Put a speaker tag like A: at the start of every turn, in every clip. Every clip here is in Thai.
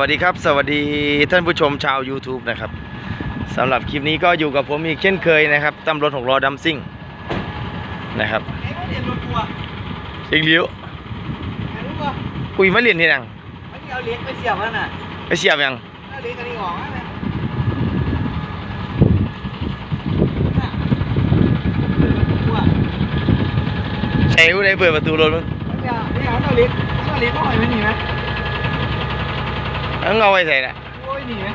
A: วัสดีครับ สวัสดีท่านผู้ชมชาว YouTube นะครับสำหรับคลิปนี้ก็อยู่กับผมอีกเช่นเคยนะครับตำรวจหกล้อดัมซิ่งนะครับ
B: ไอ้พวกเรียนรถทัวร์
A: เชียงลิ้ว
B: ไอ้รู้ป่ะ
A: คุยมาเรียนที่นัง
B: มันเอาเหล็กไปเสียบแล้วน่ะ
A: ไปเสียบยัง
B: เอาเหล็กอันนี้ออกนะเนี่ยน่ะทัวร์
A: ใช้ผู้ใดเปิดประตูรถมึง
B: มันเนี่ยเนี่ยเอาเหล็กเอาเหล็กเข้าไปไม่หนีไหม
A: เอาเอาไว้ใส่ละ
B: โอ้ยหนีไหม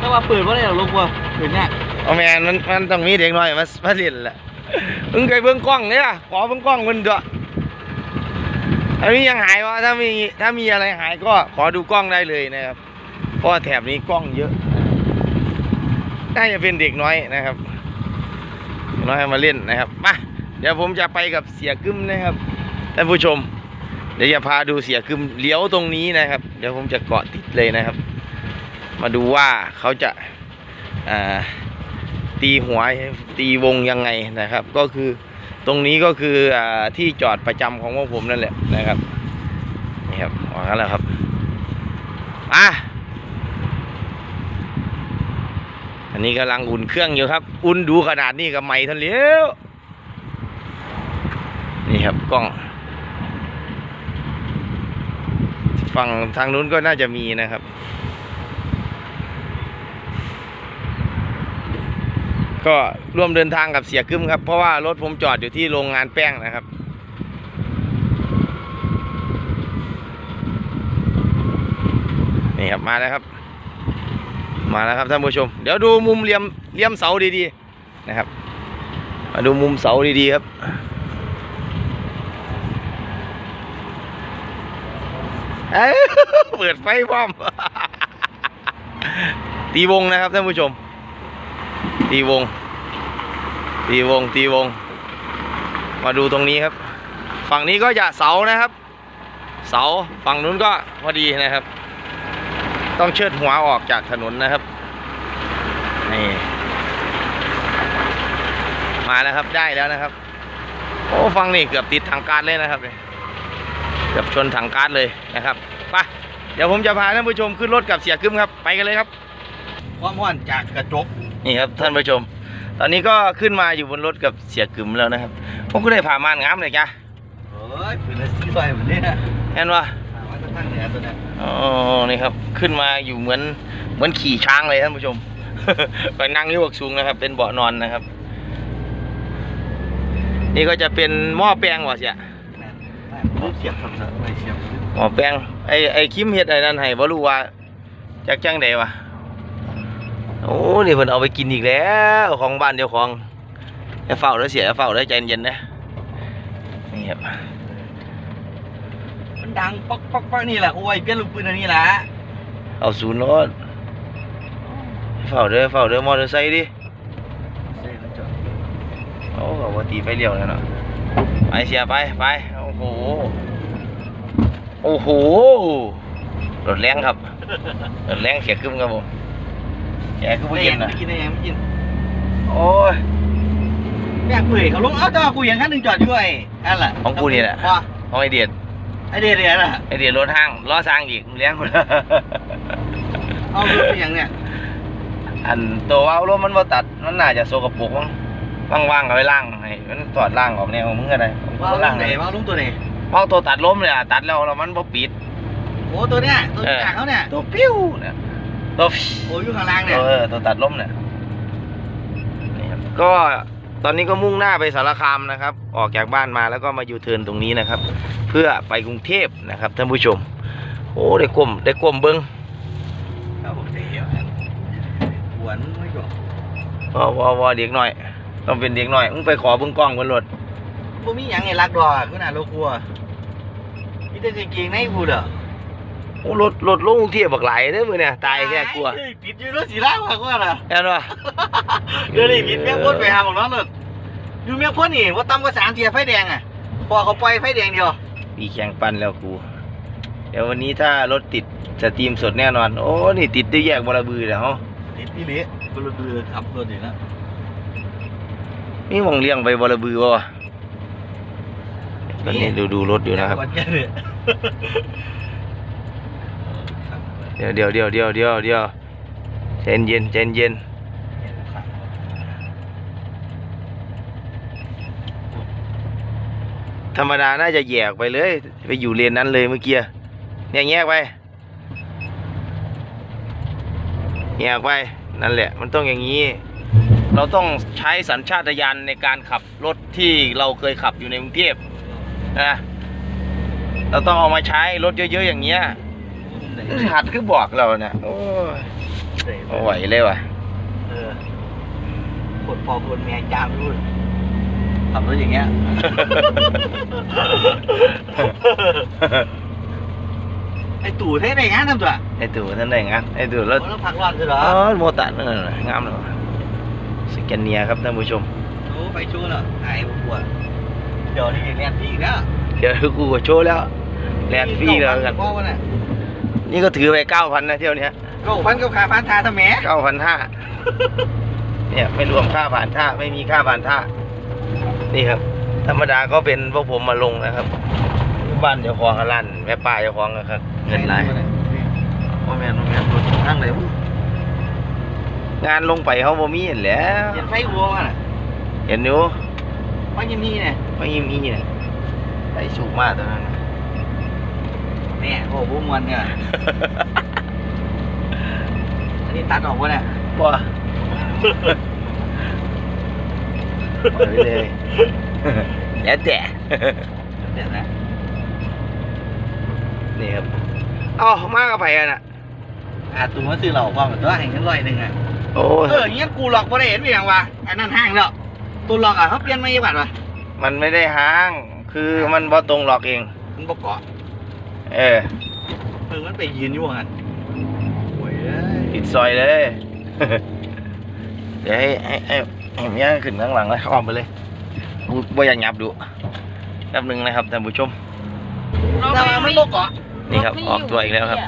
B: ก็ว่าเปิดว่าอะไรหรอลูกวัวเปิดเนี่ย
A: เอาแมนมันมันต้องมีเด็กน้อยมามาเรียนแหละมึงเคยเบิ่งกล้องเนี่ยขอเบิ่งกล้องมันด้วยอันนี้ยังหายวะถ้ามีถ้ามีอะไรหายก็ขอดูกล้องได้เลยนะครับเพราะว่าแถบนี้กล้องเยอะน่าจะเป็นเด็กน้อยนะครับเด็กน้อยเอามาเล่นนะครับมาเดี๋ยวผมจะไปกับเสียกึมนะครับท่านผู้ชม เดี๋ยวจะพาดูเสียกึมเลี้ยวตรงนี้นะครับ เดี๋ยวผมจะเกาะติดเลยนะครับ มาดูว่าเขาจะาตีหัวตีวงยังไงนะครับ ก็คือตรงนี้ก็คืออที่จอดประจำของพวกผมนั่นแหละนะครับนี่ครับวางกันแล้วครับอะอันนี้กำลังอุ่นเครื่องอยู่ครับ อุ่นดูขนาดนี้กับไม่ทันเลี้ยวนี่ครับกล้อง ฝั่งทางนู้นก็น่าจะมีนะครับ ก็ร่วมเดินทางกับเสียกึมครับ เพราะว่ารถผมจอดอยู่ที่โรงงานแป้งนะครับนี่ครับมาแล้วครับ มาแล้วครับท่านผู้ชม เดี๋ยวดูมุมเหลี่ยมเหลี่ยมเสาดีๆนะครับ มาดูมุมเสาดีๆครับ เอ้ยเปิดไฟพร้อม ตีวงนะครับท่านผู้ชม ตีวง ตีวง ตีวง มาดูตรงนี้ครับ ฝั่งนี้ก็จะเสานะครับ เสาฝั่งนู้นก็พอดีนะครับ ต้องเชิดหัวออกจากถนนนะครับ นี่ มาแล้วครับได้แล้วนะครับ โอ้ฟังนี่เกือบติดทางการเลยนะครับเนี่ย เกือบชนถังก๊าซเลยนะครับไปเดี๋ยวผมจะพาท่านผู้ชมขึ้นรถกับเสียกึมครับไปกันเลยครับ
B: ความห่อนจากกระจก
A: นี่ครับท่านผู้ชม ตอนนี้ก็ขึ้นมาอยู่บนรถกับเสียกึมแล้วนะครับผมก็ได้ผ่ามานงามเลยจ้ะ
B: เฮ้ยเป็นอะไรซีซอยแบบนี้นะ
A: เห็นว่า
B: ถามว่าจะตั้งเหนือตัวเนี้ย
A: อ๋อนี่ครับขึ้นมาอยู่เหมือนเหมือนขี่ช้างเลยท่านผู้ชมไปนั่งอยกสูงนะครับ เป็นเบาะนอนนะครับ นี่ก็จะเป็นหม้อแปลงว่ะเสีย
B: แม่ นไม่รูปเสียบสับๆไม่เสียบ
A: หม้อแปลงไอ้ไอ้คิมเฮ็ดไอ้นั่นให้บ่รู้ว่าจากจังใดวะโอ้นี่เพิ่นเอาไปกินอีกแล้วของบ้านเจ้าของอย่าเฝ้าเด้อเสียอย่าเฝ้าเด้อใจเย็นๆนะนี่ครับ
B: มันดังป๊อกป๊อกป๊อกนี่แหละโอ้ยเปลี่ยนลูกปืนอันนี้แหละ
A: เอาศูนย์รถเฝ้าเด้อเฝ้าเด้อมอเตอร์ไซค์ดิ
B: เซ่แล้วจอด
A: โอ้ก็ว่าตีไฟเลี้ยวแล้วเนาะไปเสียไปไป โอ้โห โอ้โหรถแรงครับรถแรงเสียกึมครับผมแกคือผู้
B: ไม่
A: เย็
B: เย็
A: น
B: น
A: นะ
B: ไม่กินได้ยังไม่กิน
A: โอ้ย
B: แม่คุยเขาลงเอ้าแต่ว่ากูยังขั้นหนึ่งจอดด้วยนั่นแหละ
A: ของกูนี่แหละ
B: ว่า
A: ของไอเดียด
B: ไอเดียเดียน่ะ
A: ไอเดียดรถห้างล้อสร้างอีกเลี้ยง
B: เอารถไปยังเนี่ย
A: อันตัวว่าวรถมันบ่ตัดมันน่าจะโซกปรกมั้ง ว่างๆเอาไว้ล่างให้มันตอดล่างออกแนวมึงก็ได้ผม
B: ว่า
A: ก็
B: ลุ
A: ล่าง
B: งไหน
A: ให้
B: ว่าลุงตัวไหน
A: เพราะตัวตัดล้มเลยอะตัดแล้วแล้วมันบ่ปิด
B: โอ้ตัวเนี้ยตัวจากเขาเนี่ย
A: ตัวปิ้วเนี่ยตัว
B: โอ้อยู่ข้างล่างเนี่ย
A: เออตัวตัดล้มเนี่ยนี่ครับก็ตอนนี้ก็มุ่งหน้าไปสารคามนะครับ ออกจากบ้านมาแล้วก็มายูเทิร์นตรงนี้นะครับ เพื่อไปกรุงเทพนะครับท่านผู้ชม โอ้ได้กลมได้กลมเบิ้ง
B: ครับผมเดียวหวนไม่จบ
A: วอวอวอเด็กหน่อย ต้องเป็นเด็กหน่อยมึงไปขอเบิ้งกล้องบนรถ
B: บ่มีหยังไงรักดอกขนาดโลกลัวนี่แต่เก่งๆในพูดอะ
A: โอ้รถรถลงกรุงเทพบักหลายเด้อมือเนี่ยตายแค่กลัว
B: เฮ้ยปิดอยู่รถสีล่างว่ากูน่ะ
A: เห็นปะ
B: เดี๋ยวนี้ปิดเมียพ่นไปหาของน้องเลยอยู่เมียพ่นนี่ว่าต่ำกว่าสามเทียไฟแดงอะพอเขาปล่อยไฟแดงเดียว
A: มีแข่งปันแล้วกูเดี๋ยววันนี้ถ้ารถติดสตรีมสดแน่นอน โอ้นี่ติดด้วยแยกบรบือแล้ว
B: ติดนี่เละบลเบือขับรถอยู่นะ
A: นี่ มองเลี้ยงไปบรบือวะตอนนี้ดูดูรถอยู่นะครับ
B: วันแก่เลย
A: เดี๋ยวเดี๋ยวเดี๋ยวเดี๋ยวเดี๋ยวเดี๋ยวใจเย็นใจเย็นธรรมดาน่าจะแยกไปเลย ไปอยู่เลนนั้นเลยเมื่อกี้เนี่ยแยกไปแยกไปนั่นแหละ มันต้องอย่างนี้ เราต้องใช้สัญชาตญาณในการขับรถที่เราเคยขับอยู่ในกรุงเทพนะเราต้องเอามาใช้รถเยอะ ๆ อย่างเงี้ยหัดคือบอกเราเนี่ยโอ้ยเอาไหวเลยว่ะ
B: เออคนพอคนแม่จามรุ่นขับรถอย่างเงี้ยไอตู่เท่ไหนงานทำตัว
A: ไอ้ตู่ท่านได้งานไอ้ตู่รถ
B: แล้วพักร้อนใช่เหรอ
A: อ๋อโมตันนั่นน่ะงามเลยว่ะ สแกนเนียครับท่านผู้ชม
B: โอ้ไปชู้เนาะไอ้บัวเดี๋ยวนี่เรียนฟรีอีกแล้ว
A: เดี๋ยวกูก็โชว์แล้วแลนด์ฟรีแล้วกัน
B: พ่อวันน่ะ
A: นี่ก็ถือไปเก้าพันนะเที่ยวเนี้ย
B: ก็พันกับขาพันทาทำแหม
A: เก้าพันห้าเนี่ยไม่รวมค่าผ่านท่าไม่มีค่าผ่านท่า นี่ครับ ธรรมดาก็เป็นพวกผมมาลงนะครับ บ้านเจ้าของกับร้านแม่ป้าเจ้าของนะครับเงินไหลาย
B: โอ้แม่นโอ้แม่นรถทางไหนวะ
A: งานลงไปเขาบ่มีเห็นแหล้ว
B: เห็นไฟวัวว่ะน่ะ
A: เห็นอยู่
B: ไฟยินนี่เนี่ย
A: ไม่มีมีเนี่ยไปสุกมากตอนนั้นน่ะ
B: เนี่ยโอ้โหมวนเนี่ยอันนี้ตัดออกวะเนี่ย
A: บ่ปล่อยไปเลย แล้วแต่
B: เดี๋ยวนะ
A: นี่ครับเอ้ามากับไผอะน่ะ
B: อาตูมาซื้อเราความแบบว่าให้เงินร้อยหนึ่งอะ
A: โอ้ย
B: เออเงี้ยกูหลอกบ่ได้เห็นเพียงวะอันนั้นห้างแล้วตัวหลอกอะเขาเปลี่ยนมาอีกบัดวะ
A: มันไม่ได้ห้าง คือมันบ่ตรงหรอกเอง
B: มันประกอบ
A: เออ
B: เพิ่งมันไปยืนอยู่ว่างั้นโอ้ยเอ้ย
A: ปิดซอยเลย เดี๋ยวให้ให้ให้ให้เมียขึ้นข้างหลังเลยอ้อมไปเลยกูบ่อยากหยับดูแป๊บหนึงนะครับท่านผู้ชม
B: แต่ว่ามันประกอบ
A: นี่ครับออกตัวอีกแล้วครับ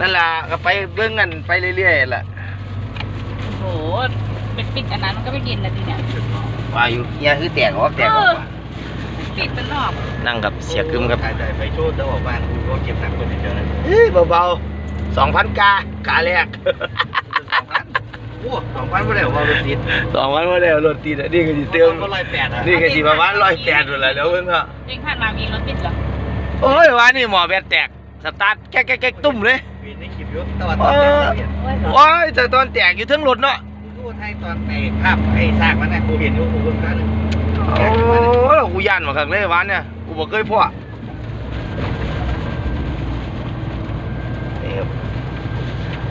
A: นั่นล่ะก็ไปเบื้องกันไปเรื่อยๆแหละ
C: โอ้โห เป็นปิดอันนั้นมันก็ไม่กินนะทีเนี้ย
A: ว่าอยู่เฮียคือแตกออกแตกออกว่ะ
C: ปิดเป็นรอบ
A: นั่งกับเสียกึมครับ
B: ถ่ายใจไปโชว์เจ้าของบ้านกูก็เก็บหนักคนเดียวเลย
A: เฮ้ยเบาๆสองพันกากาแรก
B: สองพันโอ้สองพันไม่ได้ว่าเป็นติด
A: สองพันว่าได้เอารถตีนอะนี่ก็สิเติม
B: ก็ร้อยแปดอะ
A: นี่ก็สิประมาณร้อยแปดหมดแล้วเดี๋ยวเพิ่งเถอะ
C: เองผ่านมามีรถติดเหรอ
A: โอ้ยว่านี่หมอแบตแตกสตาร์ทแก๊กแก๊กแก๊กตุ้มเลย
B: พี่ใน คลิปอยู่แต่ว่าตอนแรกเห็น
C: โอ้ยเหรอ
A: โอ้ยแต่ตอนแตกอยู่ทั้งรถเนาะ
B: กูไทยตอนไอ้ภาพไอ้ซากมันน่ะกูเห็นอยู่กูเพิ่งกัน
A: โอ้ยกูย่านมาครั้งเลยวันเนี่ยกูบอกเคยพ่อนี่ครับ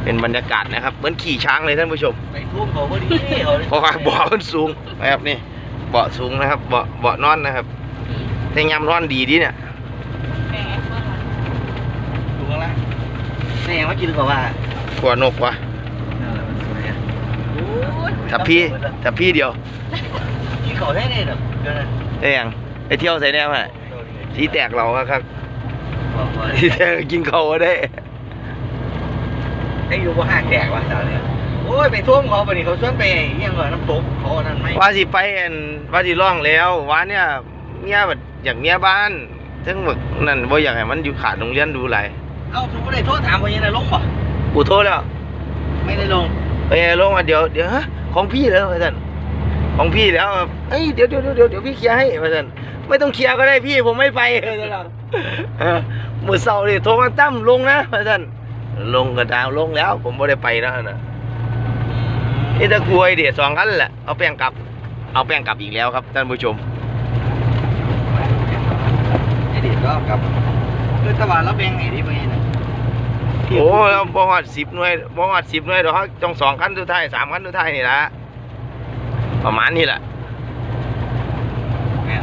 A: เป็นบรรยากาศนะครับ เหมือนขี่ช้างเลยท่านผู้ชม
B: ไปทุ่มเขาพอดีเขา
A: เพราะว่าเบาะมันสูงนะครับนี่เบาะสูงนะครับเบาะเบาะนอนนะครับแต่ยำนอนดีดีเนี่ย
C: แม่เมื่อวัน
B: ดูข้างล่าง นี่ยังไม่กินกว่าว่า
A: กลัวนกวะ
B: นั่นแหละมันสวยอะโอ้ย
A: ถ้าพี่ถ้าพี่เดียว
B: กินเขาได้เนี่ยเด้อเกินเลย
A: ได้ยังไปเที่ยวใส่แน่ไหมสีแตกเราครับ
B: บอกว่า
A: สีแตกกินเขาก็ได้
B: ให้อยู่ว่าห้างแตกว่ะสาวเนี่ยโอ้ยไปท่วมเขาไปนี่เขาชวนไปเยี่ยงว่าน้ำตกเขาอันนั้นไหม
A: ว่าสิไปอันว่าสิร้องแล้วว่าเนี่ยเมียแบบอยากเมียบ้านทั้งหมดนั่นบ่อยากให้มันอยู่ขาดโรงเรียนดูไร
B: เอ้าทุกคนได้โทษถามว่ายังไงลงป่ะ
A: กูโทษแล้ว
B: ไม่ได้ลง
A: ไปลงมาเดี๋ยวเดี๋ยวฮะของพี่แล้วอาจารย์ของพี่แล้วเอ้ยเดี๋ยวเดี๋ยวเดี๋ยวเดี๋ยวพี่เคลียร์ให้อาจารย์ไม่ต้องเคลียร์ก็ได้พี่ผมไม่ไปอาจารย์เออมือเสาร์นี่โทรมาตั้มลงนะอาจารย์ลงกระดาวลงแล้ว ผมไม่ได้ไปแล้วนะนี่ตะกรวยเดี๋ยวสองคันแหละเอาแป้งกลับ เอาแป้งกลับอีกแล้วครับท่านผู้ชม
B: ไอ้เด็กก็กลับ คือตะวันแล้วแบงไงที่ไปนะ
A: โอ้แล้วบ่ฮอดสิบหน่วยบ่ฮอดสิบหน่วยดอกครับต้องสองคันสุดท้ายสามคันสุดท้ายนี่ละประมาณนี้แหละ
B: แม่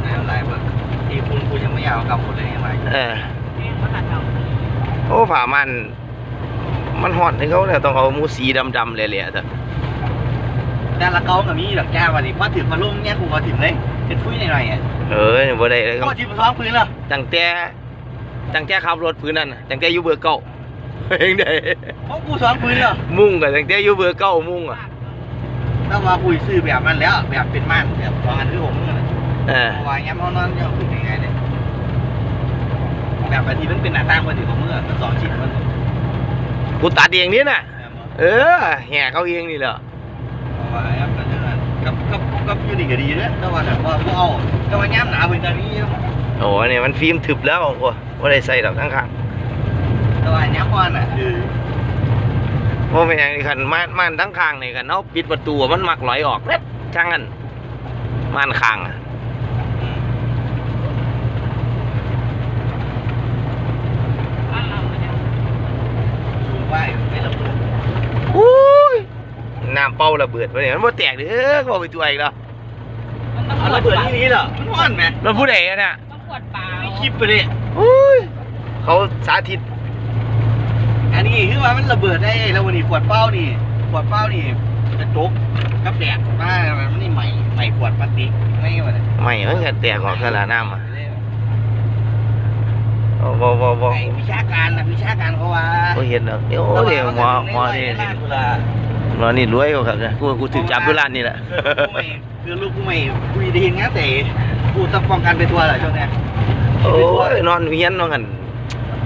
B: แม่อะไรบ้างที่คุณกูยังไม่อยากเอากลับหมดเลยยังไง
A: เออ
C: แม่มาตัดเอา
A: โอ้ผ่ามัน มันฮอดให้เขาแล้วต้องเอาหมูสีดำๆเละๆซะ
B: แต่ละเกากับมีดอกแก้ววันนี้พอถึงมาลุ่มเนี่ยกูมาถึงเลย เป็นฟุ้ยหน่อยๆอะ
A: เออบ่ได้เลยครับ
B: ก็ที่มาซ้อมพื้นแล้ว
A: ตั้งแต่ตั้งแต่ขับรถพื้นนั่นน่ะตั้งแต่อยู่เบอร์เก้าเองได้
B: เพราะกูซ้อมพื้นแล้ว
A: มุ่งก็ตั้งแต่อยู่เบอร์เก้ามุ่งอะ
B: ถ้าว่ากูซื้อแบบมันแล้ว แบบเป็นม่านแบบตอนนั้นคือผมมึงนะ
A: เออ
B: เพราะว่าย้ำเขานอนเนี่ยคือยังไงเนี่ยแบบอันที่มันเป็นหน้าต่างมาถึงของมือสองชิ้นมัน
A: กูตัดเองนี่น่ะ
B: แม่นบ่
A: เออแห่เขาเองนี่แหละ
B: เอาไว้ครับกันเท่านั้น กับกับกับอยู่นี่ก็ดีเด้อแต่ว่าแต่ว่าบ่เอาแต่ว่าย่ำหนาวเป็นตานี้
A: โอ้เนี่ยมันฟิล์มทึบแล้วโอ้ว่าได้ใส่ดอกข้าง
B: แต่ว่าย่ำอ่อนอะคือ
A: ๆว่าเป็นอย่างนี้คันม่านม่านทั้งข้างนี่กันเอาปิดประตูมันมักไหลออกเล็ดช่างกันม่านข้างอะ
C: บ้านเราเนี่ย
B: สูงไว้ไม่ระเบิด
A: อุ้ย น้ำเป่าระเบิดไปเนี่ยมันบ่แตกเด้อก็ไปตัวอีกแล้ว
C: มันต้อง
B: เอา
C: ขว
B: ระ
C: ด
B: เบิด
C: เปล่า
B: ที่นี้เหรอมันอ่อนไหม
A: มันผู้ใดอะเนี่ย
C: ต้องขวดเปล่า
B: ไม่คลิปไปเลย
A: อุ้ยเขาสาธิต
B: อันนี้คือว่ามันระเบิดได้แล้ววันนี้ขวดเป้านี่ขวดเป้านี่จะจกกับแดกมามันนี่ใหม่ใหม่ขวดพลาสติกไม่ไงวะเนี่ย
A: ไม่มันก็แตกออกซะละน้ำอะโอ้บ่บ่บ่
B: ไอ้วิชาการนะวิชาการเขาว่า
A: บ่เห็นดอกเดี๋ยวโอ้เดี๋ยวหมอหมอนี่
B: ร้านกุลา
A: หมอนี่รวยกว่าครับเนี่ยกูกูถึงจับอยู่ร้านนี่แหละ
B: กูไม่คือลูกกูไม่กูได้เห็นงานแต่กูต้องป้องกันไปทัวร์เหรอช่วงเนี้ย
A: โอ้ยนอนเวียนนอนกัน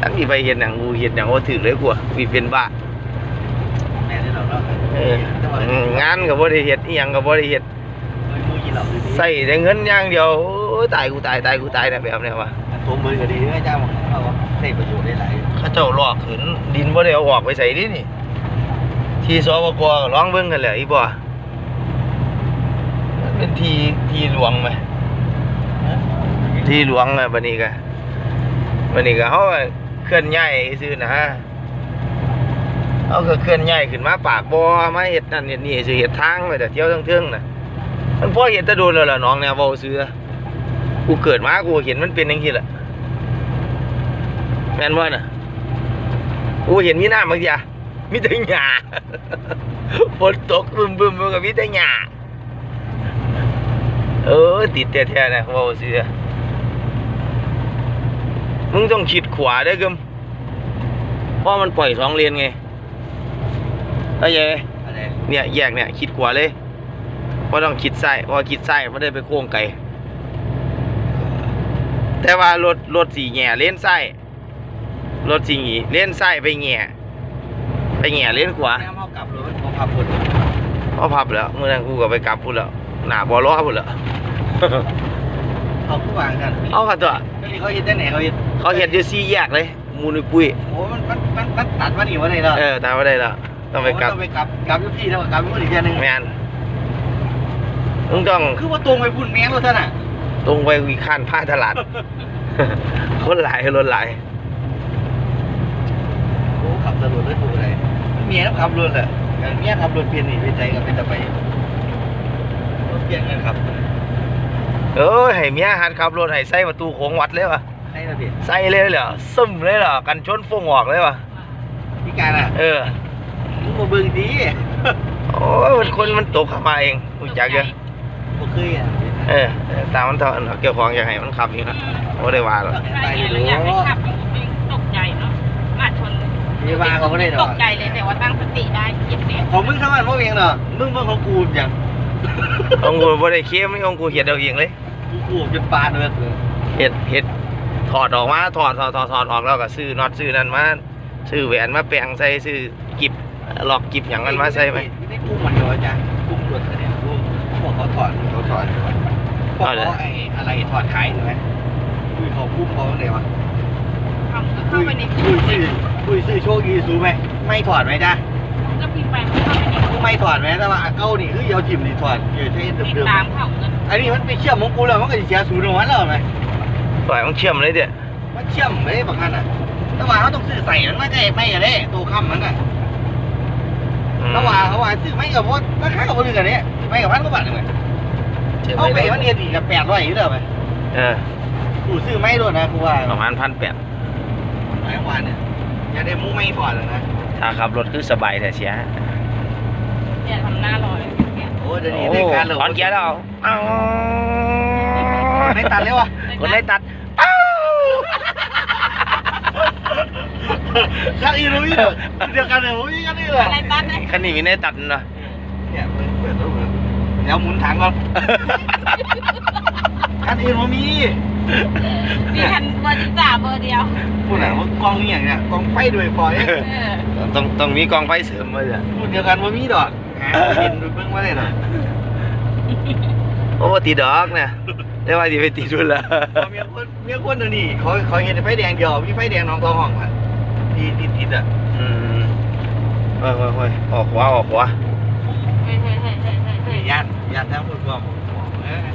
A: ตั้งที่ไปเห็นหนังกูเห็นหนังว่าถึงเลยกูอะวีเป็นบ้า
B: แม่ได้หรอกเนาะ
A: เออ
B: แต่ว่า
A: อืมงานก็บ่ได้เฮ็ดอีหยังก็บ่ได้เฮ็ด
B: มูยินหรอกดี
A: ใส่แต่เงินอย่างเดียวโอ้ยตายกูตายตายกูตายนะแบบเนี้ยว่ะ
B: ตัวมือก็ดีด้วยจ้าบอกเอาใช้ประโยชน์ได้หลาย
A: เขาเจ้าลอกขืนดินบ่ได้เอาออกไปใส่ดินี่ ที่สปกก็ร้องเบิ่งกันแหละอีบ่มันเป็นทีทีหลวงไหมทีหลวงอะบัดนี้ก็บัดนี้ก็เฮาเคลื่อนย้ายซื่อนะเอาก็เคลื่อนย้ายขึ้นมาปากบ่อมาเฮ็ดนั่นเฮ็ดนี่สิเฮ็ดทางไว้แต่เที่ยวทั้งเทิงน่ะมันพอเฮ็ดตะโดนแล้วล่ะน้องเนี่ยเว้าซื่อกูเกิดมากูเห็นมันเป็นจังซี่แหละแม่นบ่น่ะกูเห็นมีน้ำบางทีอะ มีแต่หญ้าฝนตกบึ้มๆมันก็มีแต่หญ้าเออติดแท้ๆนะเว้าซื่อมึงต้องชิดขวาเด้อกึมเพราะมันปล่อยสองเลนไงเข้าใจไหม
B: อะไร
A: เนี่ยแยกเนี่ยคิดขวาเลยเพราะต้องคิดซ้ายเพราะคิดซ้ายไม่ได้ไปโค้งไกลแต่ว่ารถรถสีแง่เลนซ้ายรถสีหงีเลนซ้ายไปแง่ ไปแง่เลนขวา
B: แม่เอากลับรถเขาขับรถ
A: พอพับแล้วเมื่อนั้นกูก็ไปกลับพูดแล้วหน้าบอล้อพูดแล้ว
B: เขาผู้วางกัน
A: เอาค่ะตัว
B: ก็นี่เขาเห็นได้ไหนเขาเห็น
A: เขาเห็นอยู่ซี่แยกเลยมูนุยปุ้ย
B: โอ้มันมันมันมันตัดมาหนีวะเนี่ยเนาะ
A: เออตามไม่ได้แล้วต้องไปกลับ
B: ต้องไปกลับกลับยุพี่แล้วกลับยุอีกเทียนึง
A: แมนมึงต้อง
B: คือว่าตรงไปพุ่นแมงรถท่านอะ
A: ตรงไปวีข้านผ้าตลาดคนหลายรถหลาย
B: โอ้ขับ ตำรวจรถดูอะไรเมียต้องขับรถแหละอย่างเมียขับรถเปลี่ยนนี่ไปใจกับเป็นตะไปรถเปลี่ยนกันครับ
A: เอ้ยให้เมียหัดขับรถให้ใส่ประตูโค้งวัดเลยวะ
B: ให้ระเบียบ
A: ใส่เลยเหรอซึมเลยเหรอกันชนฟงออกเลยวะ
B: พิการอะ
A: เออ
B: มึงมาเบิ่งดี
A: โอ้ยมันคนมันตกเข้ามาเองรู้จักเยอะ
B: บ่เคยอะ
A: เออเออตามมันเถอะเนาะเกี่ยวของอยากให้มันขับอยู่นะโอ้ได้ว่าหรอก
C: ใช่เนี่ยเราอย มี
B: ว่าเขาไม่ได้หร
C: ต
B: อก
C: กใจเลยแต่ว่าตั้งสติได้เก็บเสียง
B: ของมึงทำมันพวกเองเหรอมึงเบิ่งของกูอย่าง
A: ของกูบ่ได้เข้มไม่ของกูเห็ดเอาเองเลย
B: กูกูจนปานเลย
A: เห็ดเห็ดถอดออกมาถอดถอดถอดถอดออกแล้วก็ซื้อน็อตซื้อนั่นมาซื้อแหวนมาแปลงใส่ซื้อกิบหลอกกิบอย่างนั้นมาใส่ไป
B: ไม่ได้กุ้งมันเดียวจ้ะกุ้งรถเนี่ยกุ้งพวกเขาถอดเขาถอดพวกเขาไอ้อะไรถอดขายถูกไหมคุยเขากุ้งเขาเนี่ยวะ
C: เข้า
B: คุ
C: เข้ายไปใน
B: คุยซื้อ คุยซื้อโชคดีสูไหมไม่ถอดไหมจ้ะ
C: ก็พิมพ์ไปเข้าไปใน
B: กูไม่ถอดไหมแต่ว่าเก้านี่คือเยาจิมนี่ถอดเยาใช้
C: ติด
B: เดิม
C: ตามเขาเงิน
B: ๆอันนี้มันไปเชื่อมของกูแล้วมันก็จะเสียศูนย์ของมันแล้วไหม
A: ปล่อยมันเชื่อมเลยเด้อ
B: มันเชื่อมไม่ได้บางอันอะแต่ว่าเขาต้องซื้อใส่มันไม่ได้ไม่อะเด้ตัวค้ำมันอะ
A: อืม
B: แต่ว่าเขาว่าซื้อไม่กับพวกราคากับพวกนึงกันเนี่ยไม่กับพันกว่าบาทเลย
A: ชื่อ
B: เอาไป
A: ไม่
B: มัน
A: ได้
B: เรียนอีกกับแปดร้อยอยู่เด้อไป
A: เออ
B: กูซื้อไม่ด้วยนะกูว่า
A: ประมาณพันแปด
B: หลายวันเนี่ย อยากได้มุ้งไม่ถอดเลยนะ
A: ถ้าขับรถคือสบายแต่เสีย
C: เนี่ยทำหน้าลอยเนี่ย
B: โอ้เดี๋ยว
A: โอ้
B: นี้ได้การเลย
A: ถอนเกียร์แล้วเอา
B: ไม่ตัดเลยวะ
A: คนได้ตัดเอ้า
B: คันอื่นรู้อยู่เดียวกันเลยโอ้ยคันอื่นเลย
C: อะไรตัดเลย
A: คันนี้มีได้ตัดเนาะ
B: เนี่ยเปิดเปิดรถเปิดเดี๋ยวหมุนถังก่อนคันอื่นมัน มี
C: มีคันเบอร์สิบสามเบอร์เดียว
B: พูดหนังว่ากล้องนี่อย่างเนี้ยกล้องไฟด้วยพอย
C: เออ
A: ต้องต้องมีกองไฟเสริมมาจ้ะ
B: พูดเดียวกันว่ามีดอกหาเห็นดูเบิ่งว่าได้หรอ
A: โอ้ตีดอกเนี่ยได้ว่าสิไปตีดุนละ
B: เมียคนเมียคนเดี๋ยวนี้เขาเขาเห็นไฟแดงเดียวมีไฟแดงน้องทองห้องอะที่ติดติดอะ
A: อืมเฮ้ยเฮ้ยเฮ้ยออกขวาออกขวา
C: เฮ้ยเฮ้ยเฮ้ยเฮ้ยเฮ้ยเฮ้ย
B: ญาติญาติทั้งพวกพวกเออ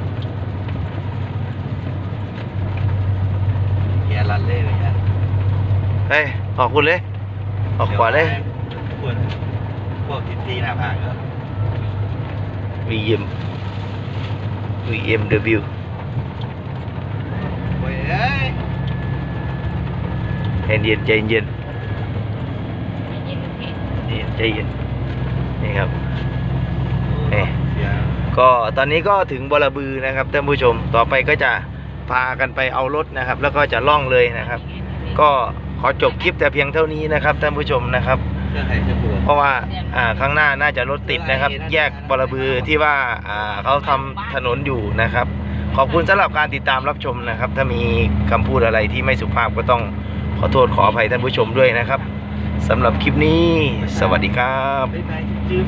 B: แกรันเลยเลยญาติ
A: เฮ้ย ออกคุณเลย ออกขวาเลย
B: พวกพวกติดตีหน้าผากก็
A: VM VMW
B: โอ้ยเอ้ย
A: ใจเย็นใจเย็นใจเย็นนี่ครับเอ๊ะ
B: เสีย
A: ก็ตอนนี้ก็ถึงบรบือนะครับท่านผู้ชม ต่อไปก็จะ พากันไปเอารถนะครับ แล้วก็จะล่องเลยนะครับ ก็ขอจบคลิปแต่เพียงเท่านี้นะครับท่านผู้ชมนะครับ
B: เสื้อใครเสื้อผู้
A: เพราะว่าอ่าข้างหน้าน่าจะรถติดนะครับ แยกบรบือที่ว่าอ่าเขาทำถนนอยู่นะครับ ขอบคุณสำหรับการติดตามรับชมนะครับ ถ้ามีคำพูดอะไรที่ไม่สุภาพก็ต้องขอโทษขออภัยท่านผู้ชมด้วยนะครับสำหรับคลิปนี้ สวัสดีครับ
B: บ๊ายบายจื๊บ